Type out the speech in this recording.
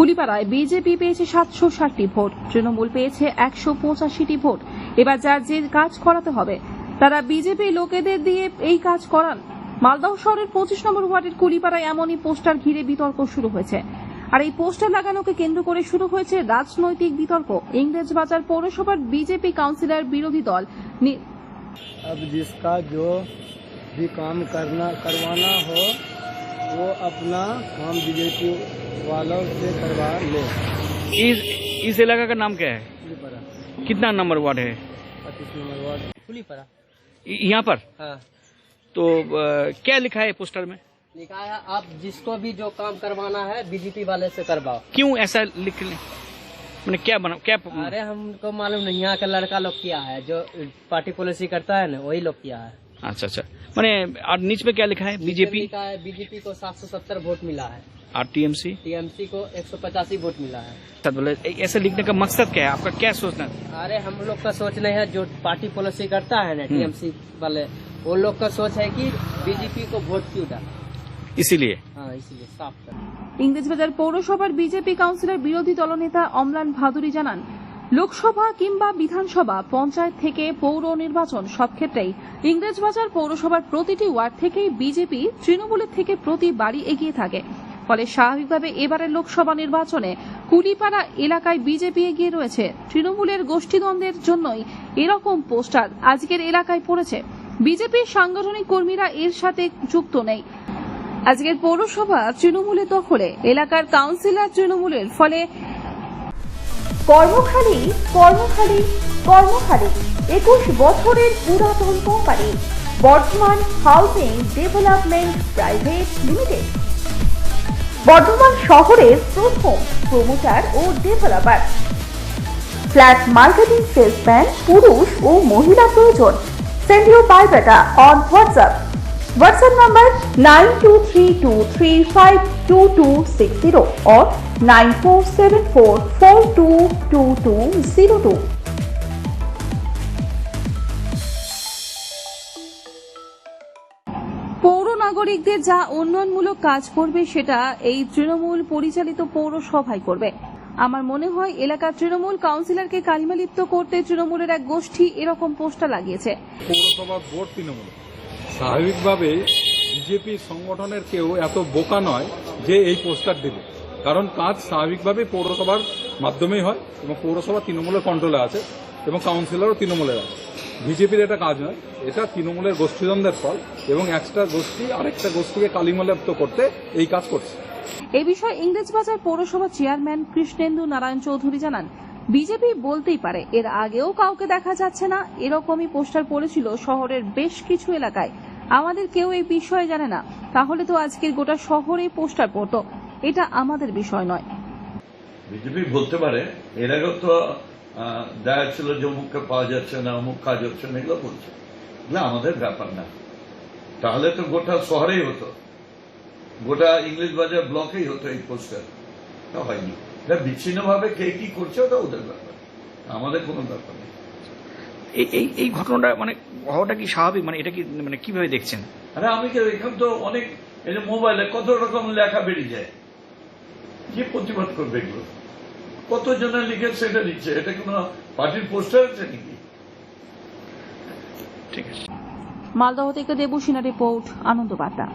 কুলিপাড়ায় BJP পেয়েছে সাতশো ষাটটি ভোট তৃণমূল পেয়েছে একশো পঁচাশিটি ভোট এবার যার যে কাজ করাতে হবে তারা বিজেপি লোকেদের দিয়ে এই কাজ করান মালদহ শহরের পঁচিশ নম্বর ওয়ার্ডের কুলিপাড়ায় এমনই পোস্টার ঘিরে বিতর্ক শুরু হয়েছে আর এই পোস্টার লাগানোকে কেন্দ্র করে শুরু হয়েছে রাজনৈতিক বিতর্ক ইংরেজবাজার পৌরসভার বিজেপি কাউন্সিলর বিরোধী দল নি- अब जिसका जो भी काम करना करवाना हो वो अपना काम बीजेपी वालों से करवा ले। इस इस इलाका का नाम क्या है? कितना नंबर वार्ड है? पच्चीस नंबर वार्ड। यहाँ पर? हाँ। तो अ, क्या लिखा है पोस्टर में? लिखा है आप जिसको भी जो काम करवाना है बीजेपी वाले से करवाओ। क्यों ऐसा लिख ले? मैंने क्या बना क्या अरे हमको मालूम नहीं यहाँ का लड़का लोग किया है जो पार्टी पॉलिसी करता है ना वही लोग किया है। अच्छा अच्छा। मैंने और नीच में क्या लिखा है बीजेपी का है बीजेपी को सात सौ सत्तर वोट मिला है और टीएमसी टीएमसी को एक सौ पचासी वोट मिला है बोले ए- ऐसे लिखने का मकसद क्या है आपका क्या सोचना है? अरे हम लोग का सोच नहीं है जो पार्टी पॉलिसी करता है ना हम्म। टीएमसी वाले वो लोग का सोच है कि बीजेपी को वोट क्यों डाला इसीलिए हाँ इसीलिए साफ कर ইংরেজবাজার পৌরসভার বিজেপি কাউন্সিলর বিরোধী দলনেতা অমলান ভাদুরী জানান লোকসভা কিংবা বিধানসভা, পঞ্চায়েত থেকে পৌর নির্বাচন সব ক্ষেত্রেই। ইংরেজবাজার পৌরসভার প্রতিটি ওয়ার্ড থেকেই বিজেপি তৃণমূলের থেকে প্রতি বাড়ি এগিয়ে থাকে। ফলে স্বাভাবিকভাবে এবারের লোকসভা নির্বাচনে কুলিপাড়া এলাকায় বিজেপি এগিয়ে রয়েছে। তৃণমূলের গোষ্ঠীদ্বন্দ্বের জন্যই এরকম পোস্টার আজকের এলাকায় পড়েছে। বিজেপির সাংগঠনিক কর্মীরা এর সাথে যুক্ত নেই। আজকের পৌরসভা তৃণমূলের দখলে। এলাকার কাউন্সিলর তৃণমূলের। ফলে কর্মখালী কর্মখালী কর্মখালী, একুশ বছরের পুরাতন company, Bardhaman housing development private limited. Bardhaman শহরের প্রথম প্রমোটার ও ডেভেলপার। ফ্ল্যাট মার্কেটিং সেলসম্যান, পুরুষ ও মহিলা প্রয়োজন। Send your biodata on WhatsApp or two two two zero two পৌর নাগরিকদের যা উন্নয়নমূলক কাজ করবে সেটা এই তৃণমূল পরিচালিত পৌরসভায় করবে। আমার মনে হয় এলাকার তৃণমূল কাউন্সিলরকে কালিমালিপ্ত করতে তৃণমূলের এক গোষ্ঠী এরকম পোস্টার লাগিয়েছে। পৌরসভার ভোট তৃণমূল। স্বাভাবিকভাবেই বিজেপি সংগঠনের কেউ এত বোকা নয় যে এই পোস্টার দেবে। কারণ কাজ স্বাভাবিকভাবেই পৌরসভার মাধ্যমেই হয় এবং পৌরসভা তৃণমূলের কন্ট্রোলে আছে এবং কাউন্সিলরও তৃণমূলের আছে। বিজেপির এটা কাজ নয় এটা তৃণমূলের গোষ্ঠীদ্বন্দ্বের ফল এবং একটা গোষ্ঠী আরেকটা গোষ্ঠীকে কালিমালিপ্ত করতে এই কাজ করছে। এ বিষয়ে ইংরেজবাজার পৌরসভা চেয়ারম্যান কৃষ্ণেন্দু নারায়ণ চৌধুরী জানান বিজেপি বলতেই পারে এর আগেও কাউকে দেখা যাচ্ছে না। এরকমই পোস্টার পড়েছিল শহরের বেশ কিছু এলাকায়। আমাদের কেউ এই বিষয়ে জানে না। তাহলে তো আজকের গোটা শহরে পোস্টার পড়তো। এটা আমাদের বিষয় নয়। বিজেপি বলতে পারে, এর আগেও তো দেখা ছিল যে অমুককে পাওয়া যাচ্ছে না, অমুক কাজ হচ্ছে না, এগুলো বলছে। এগুলো আমাদের ব্যাপার না। তাহলে তো গোটা শহরেই হতো। গোটা ইংলিশ বাজার ব্লকেই হতো এই পোস্টার। হয়নি। এটা বিচ্ছিন্নভাবে কে কি করছে ওটা ওদের ব্যাপার। আমাদের কোনো ব্যাপার নেই। এই এই এই ঘটনাটা মানে হওয়াটা কি স্বাভাবিক? মানে এটা কি মানে কীভাবে দেখছেন? আরে আমি কি এখান তো অনেক এই যে মোবাইলে কত রকম লেখা বেরিয়ে যায়। কি প্রতিবাদ করবে এগুলো? কত জনে লিখে সেটা দিচ্ছে এটা কোনো পার্টির পোস্টার আছে নাকি? ঠিক আছে। মালদহ থেকে দেবুসিনা রিপোর্ট আনন্দ বার্তা।